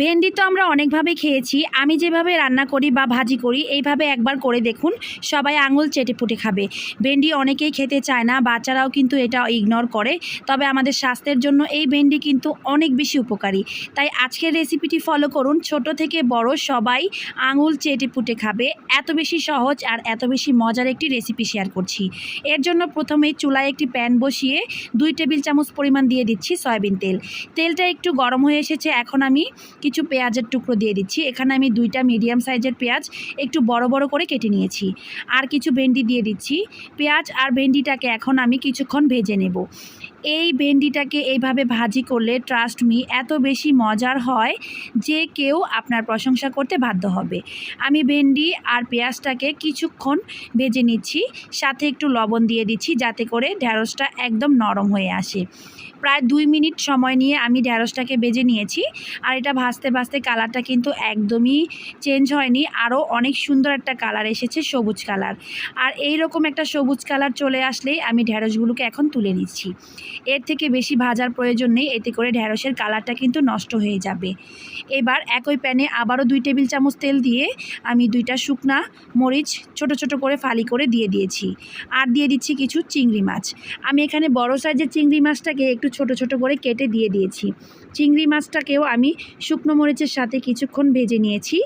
ভেন্ডি তো আমরা অনেকভাবে খেয়েছি। আমি যেভাবে রান্না করি বা ভাজি করি, এইভাবে একবার করে দেখুন, সবাই আঙুল চেটে পুটে খাবে। ভেন্ডি অনেকেই খেতে চায় না, বাচ্চারাও কিন্তু এটা ইগনোর করে। তবে আমাদের স্বাস্থ্যের জন্য এই ভেন্ডি কিন্তু অনেক বেশি উপকারী। তাই আজকের রেসিপিটি ফলো করুন। ছোট থেকে বড় সবাই আঙুল চেটে পুটে খাবে। এত বেশি সহজ আর এত বেশি মজার একটি রেসিপি শেয়ার করছি। এর জন্য প্রথমেই চুলায় একটি প্যান বসিয়ে দুই টেবিল চামচ পরিমাণ দিয়ে দিচ্ছি সয়াবিন তেল। তেলটা একটু গরম হয়ে এসেছে, এখন আমি কিছু পেঁয়াজের টুকরো দিয়ে দিচ্ছি। এখানে আমি দুইটা মিডিয়াম সাইজের পেঁয়াজ একটু বড় বড় করে কেটে নিয়েছি। আর কিছু ভেন্ডি দিয়ে দিচ্ছি। পেঁয়াজ আর ভেন্ডিটাকে এখন আমি কিছুক্ষণ ভেজে নেব। এই ভেন্ডিটাকে এইভাবে ভাজি করলে ট্রাস্ট মি এত বেশি মজার হয় যে কেউ আপনার প্রশংসা করতে বাধ্য হবে। আমি ভেন্ডি আর পেঁয়াজটাকে কিছুক্ষণ ভেজে নিচ্ছি, সাথে একটু লবণ দিয়ে দিচ্ছি যাতে করে ঢ্যাঁড়সটা একদম নরম হয়ে আসে। প্রায় দুই মিনিট সময় নিয়ে আমি ঢ্যাঁড়সটাকে বেজে নিয়েছি আর এটা ভাজতে ভাজতে কালারটা কিন্তু একদমই চেঞ্জ হয়নি। আরও অনেক সুন্দর একটা কালার এসেছে, সবুজ কালার। আর এই রকম একটা সবুজ কালার চলে আসলেই আমি ঢ্যাঁড়সগুলোকে এখন তুলে নিচ্ছি। এর থেকে বেশি ভাজার প্রয়োজন নেই, এতে করে ঢ্যাঁড়সের কালারটা কিন্তু নষ্ট হয়ে যাবে। এবার একই প্যানে আবারও দুই টেবিল চামচ তেল দিয়ে আমি দুইটা শুকনা মরিচ ছোট ছোট করে ফালি করে দিয়ে দিয়েছি। আর দিয়ে দিচ্ছি কিছু চিংড়ি মাছ। আমি এখানে বড় সাইজের চিংড়ি মাছটাকে একটু ছোট ছোট করে কেটে দিয়ে দিয়েছি। চিংড়ি মাছটাকেও আমি শুকনো মরিচের সাথে কিছুক্ষণ ভেজে নিয়েছি।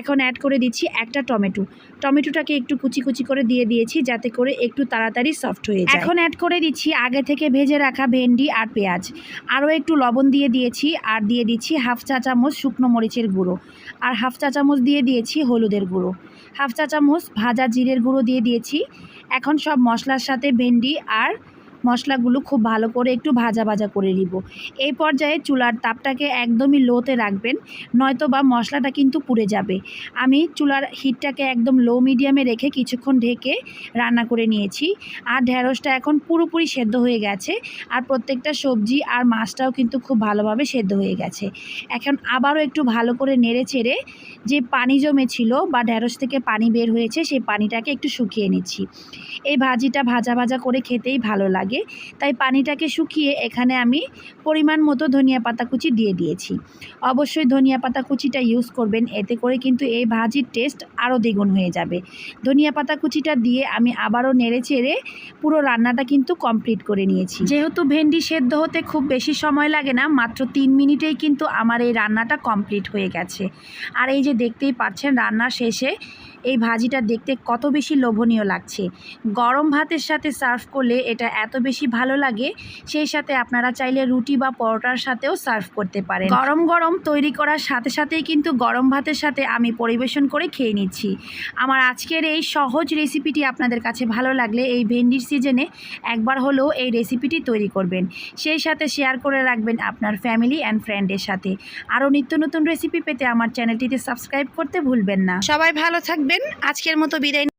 এখন অ্যাড করে দিচ্ছি একটা টমেটো। টমেটোটাকে একটু কুচি কুচি করে দিয়ে দিয়েছি যাতে করে একটু তাড়াতাড়ি সফট হয়ে যায়। এখন অ্যাড করে দিচ্ছি আগে থেকে ভেজে রাখা ভেন্ডি আর পেঁয়াজ। আরও একটু লবণ দিয়ে দিয়েছি আর দিয়ে দিচ্ছি হাফ চা চামচ শুকনো মরিচের গুঁড়ো আর হাফ চা চামচ দিয়ে দিয়েছি হলুদের গুঁড়ো। হাফ চা চামচ ভাজা জিরের গুঁড়ো দিয়ে দিয়েছি। এখন সব মশলার সাথে ভেন্ডি আর মশলাগুলো খুব ভালো করে একটু ভাজা ভাজা করে নিব। এই পর্যায়ে চুলার তাপটাকে একদমই লোতে রাখবেন নয়তো বা মশলাটা কিন্তু পুড়ে যাবে। আমি চুলার হিটটাকে একদম লো মিডিয়ামে রেখে কিছুক্ষণ ঢেকে রান্না করে নিয়েছি। আর ঢ্যাঁড়সটা এখন পুরোপুরি সেদ্ধ হয়ে গেছে। আর প্রত্যেকটা সবজি আর মাছটাও কিন্তু খুব ভালোভাবে সেদ্ধ হয়ে গেছে। এখন আবারও একটু ভালো করে নেড়ে চেড়ে যে পানি জমেছিল বা ঢ্যাঁড়স থেকে পানি বের হয়েছে, সেই পানিটাকে একটু শুকিয়ে নিচ্ছি। এই ভাজিটা ভাজা ভাজা করে খেতেই ভালো লাগে তাই পানিটাকে শুকিয়ে এখানে আমি পরিমাণ মতো ধনিয়া পাতা কুচি দিয়ে দিয়েছি। অবশ্যই ধনিয়া পাতা কুচিটা ইউজ করবেন, এতে করে কিন্তু এই ভাজির টেস্ট আরও দ্বিগুণ হয়ে যাবে। ধনিয়া পাতা কুচিটা দিয়ে আমি আবারও নেড়ে চেড়ে পুরো রান্নাটা কিন্তু কমপ্লিট করে নিয়েছি। যেহেতু ভেন্ডি সেদ্ধ হতে খুব বেশি সময় লাগে না, মাত্র তিন মিনিটেই কিন্তু আমার এই রান্নাটা কমপ্লিট হয়ে গেছে। আর এই যে দেখতেই পাচ্ছেন, রান্না শেষে এই ভাজিটা দেখতে কত বেশি লোভনীয় লাগছে। গরম ভাতের সাথে সার্ভ করলে এটা এত বেশি ভালো লাগে, সেই সাথে আপনারা চাইলে রুটি বা পরোটার সাথেও সার্ভ করতে পারেন। গরম গরম তৈরি করার সাথে সাথেই কিন্তু গরম ভাতের সাথে আমি পরিবেশন করে খেয়ে নিচ্ছি। আমার আজকের এই সহজ রেসিপিটি আপনাদের কাছে ভালো লাগলে এই ভেন্ডির সিজনে একবার হলেও এই রেসিপিটি তৈরি করবেন। সেই সাথে শেয়ার করে রাখবেন আপনার ফ্যামিলি অ্যান্ড ফ্রেন্ডের সাথে। আরও নিত্য নতুন রেসিপি পেতে আমার চ্যানেলটিতে সাবস্ক্রাইব করতে ভুলবেন না। সবাই ভালো থাকবেন। আজকের মতো বিদায়